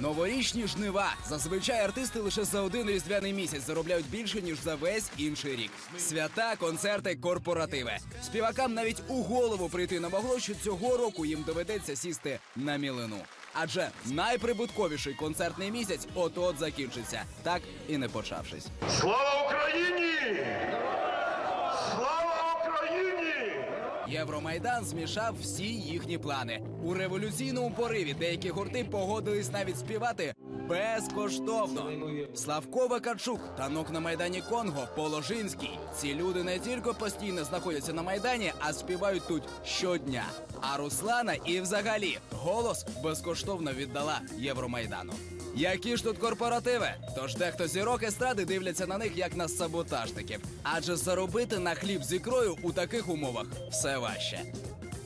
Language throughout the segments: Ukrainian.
Новорічні жнива. Зазвичай артисти лише за один різдвяний місяць заробляють більше ніж за весь інший рік. Свята, концерти, корпоративи. Співакам навіть у голову прийти не могло, що цього року їм доведеться сісти на мілину. Адже найприбутковіший концертний місяць от-от закінчиться, так і не почавшись. Слава Україні! Слава Україні! Євромайдан змішав всі їхні плани. У революційному пориві деякі гурти погодились навіть співати безкоштовно. Славко Вакарчук, танок на майдані Конго, Положинський. Ці люди не тільки постійно знаходяться на майдані, а співають тут щодня. А Руслана і взагалі голос безкоштовно віддала Євромайдану. Які ж тут корпоративи? Тож дехто зірок естради дивляться на них як на саботажників. Адже заробити на хліб з ікрою у таких умовах все важче.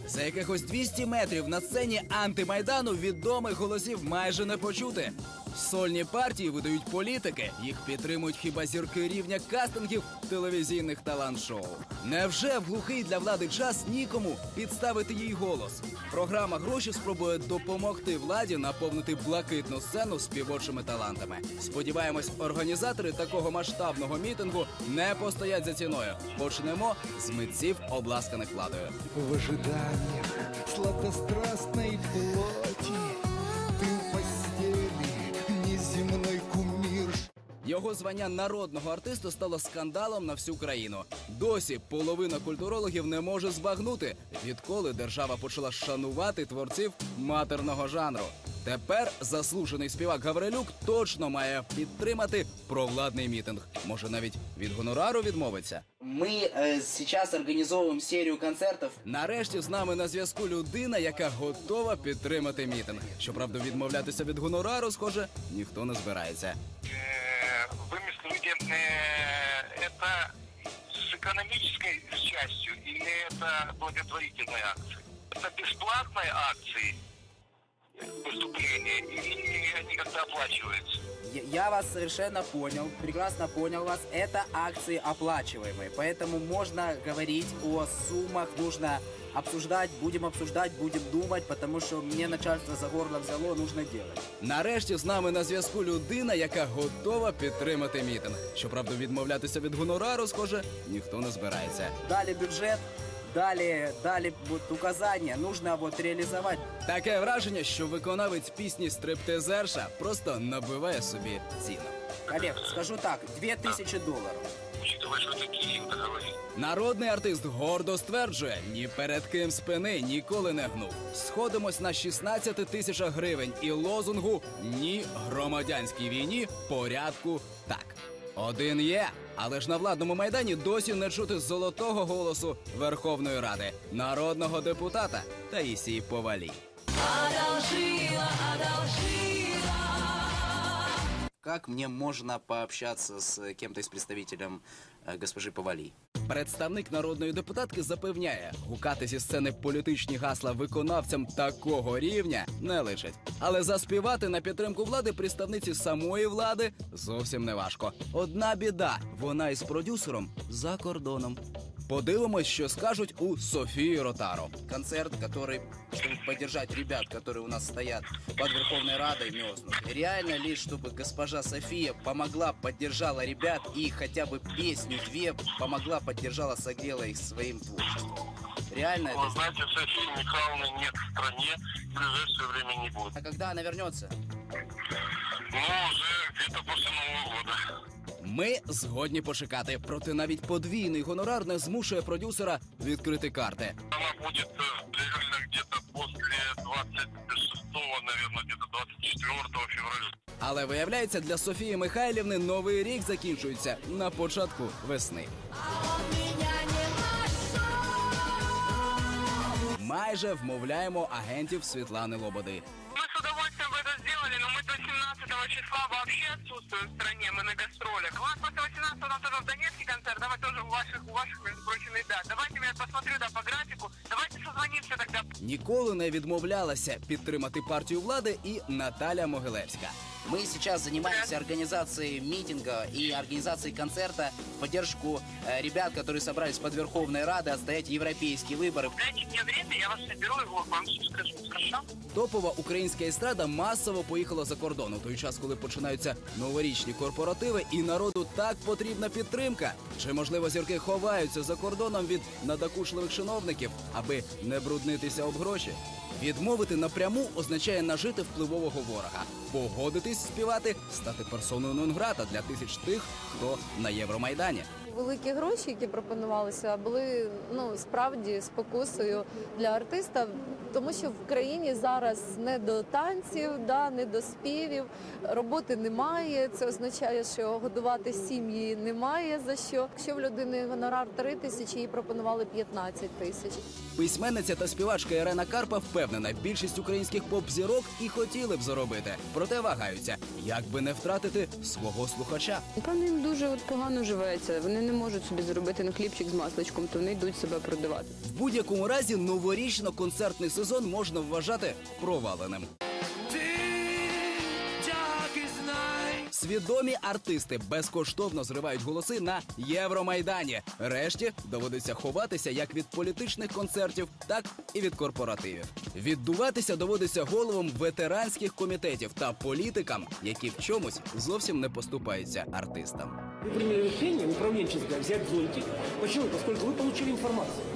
За якихось 200 метрів на сцені антимайдану відомих голосів майже не почути. Сольні партії видають політики. Їх підтримують хіба зірки рівня кастингів телевізійних талант-шоу. Невже в глухий для влади час нікому підставити їй голос? Програма гроші спробує допомогти владі наповнити блакитну сцену співочими талантами. Сподіваємось, організатори такого масштабного мітингу не постоять за ціною. Почнемо з митців, обласканих владою. В ожиданиях сладострастной плоти Ты в постели, неземной кумир Його звання народного артиста стало скандалом на всю країну. Досі половина культурологів не може збагнути, відколи держава почала шанувати творців матерного жанру. Тепер заслужений співак Гаврилюк точно має підтримати провладний мітинг. Може, навіть від гонорару відмовиться. Мы э, сейчас организовываем серию концертов. Нарешті з нами на зв'язку людина, яка готова підтримати мітинг. Щоправда, відмовлятися від гонорару, схоже, ніхто не збирається. Э, вы имеете в виду, э, это с экономической частью или это благотворительные акции? Это бесплатные акции э, выступления или они как-то оплачиваются? Я, я вас совершенно понял, прекрасно понял вас. Это акции оплачиваемые, поэтому можно говорить о суммах, нужно обсуждать, будем обсуждать, будем думать, потому что мне начальство за горло взяло, нужно делать. Нарешті з нами на зв'язку людина, яка готова підтримати мітинг. Щоправда, відмовлятися від гонорару, схоже, ніхто не збирається. Дали бюджет, дали, дали вот указания, нужно вот реализовать. Таке враження, що виконавець пісні стриптизерша просто набиває собі ціну. Олег, скажу так, 2000 долларов. Учитывая, договорил. Народний артист гордо стверджує, ні перед ким спини ніколи не гнув. Сходимось на 16 тисячах гривень і лозунгу ні громадянській війні порядку так. Один є, але ж на владному майдані досі не чути золотого голосу Верховної Ради, народного депутата Таїсії Повалій. Одолжила, одолжила. Как мне можно пообщаться с кем-то из представителем э, госпожи Повали? Представник народної депутатки запевняє, гукати зі сцени політичні гасла виконавцям такого рівня не лишить. Але заспівати на підтримку влади представниці самої влади зовсім не важко. Одна біда, вона із продюсером за кордоном. Подивимось, що скажуть у Софії Ротаро. концерт, который чтобы поддержать ребят, которые у нас стоят под Верховной Радой мерзнут. Реально ли, чтобы госпожа София помогла, поддержала ребят и хотя бы песню две помогла, поддержала, согрела их своим творчеством? Реально Вы это? знаете, Софии Михайловны нет в стране, в ближайшее время не будет. А когда она вернется? Ми згодні почекати, проте навіть подвійний гонорар не змушує продюсера відкрити карти. Она будет э, реально где-то после 26, наверное, где-то 24 февраля. Але виявляється, для Софії Михайлівни новий рік закінчується на початку весни. Майже вмовляємо агентів Світлани Лободи. Числа вообще отсутствуем в стране, мы на гастролях. У вас после 18 у нас тоже в Донецке концерт, давай тоже у ваших, у ваших, между прочим, да. Давайте я посмотрю, да, по графику. Давайте созвонимся тогда. Ніколи не відмовлялася підтримати партію влади і Наталя Могилевська. Мы сейчас занимаемся организацией митинга и организацией концерта в поддержку э, ребят, которые собрались под Верховной Радой отстоять европейские выборы. Дайте мне время, я вас соберу и вам все скажу, хорошо? Топова українська естрада масово поїхала за кордон у той час, коли починаються новорічні корпоративи, і народу так потрібна підтримка. Чи можливо зірки ховаються за кордоном від надокучливих чиновників, аби не бруднитися об гроші? Відмовити напряму означає нажити впливового ворога. Погодитись співати, стати персоною нонграта для тисяч тих, хто на Євромайдані. Великі гроші, які пропонувалися, були ну справді спокусою для артиста, тому що в країні зараз не до танців, да не до співів, роботи немає. Це означає, що годувати сім'ї немає за що. Якщо в людини гонорар 3 тисячі, їй пропонували 15 тисяч. Письменниця та співачка Ірена Карпа впевнена, більшість українських поп-зірок і хотіли б заробити, проте вагаються, як би не втратити свого слухача. Певно, їм дуже от погано живеться. Вони не можуть собі заробити на хлібчик з масличком, то вони йдуть себе продавати. В будь-якому разі новорічно-концертний сезон можна вважати проваленим. Свідомі артисти безкоштовно зривають голоси на Євромайдані. Решті доводиться ховатися як від політичних концертів, так і від корпоративів. Віддуватися доводиться головам ветеранських комітетів та політикам, які в чомусь зовсім не поступаються артистам. Вы приняли решение управленческое взять зонтик. Почему? Поскольку вы получили информацию.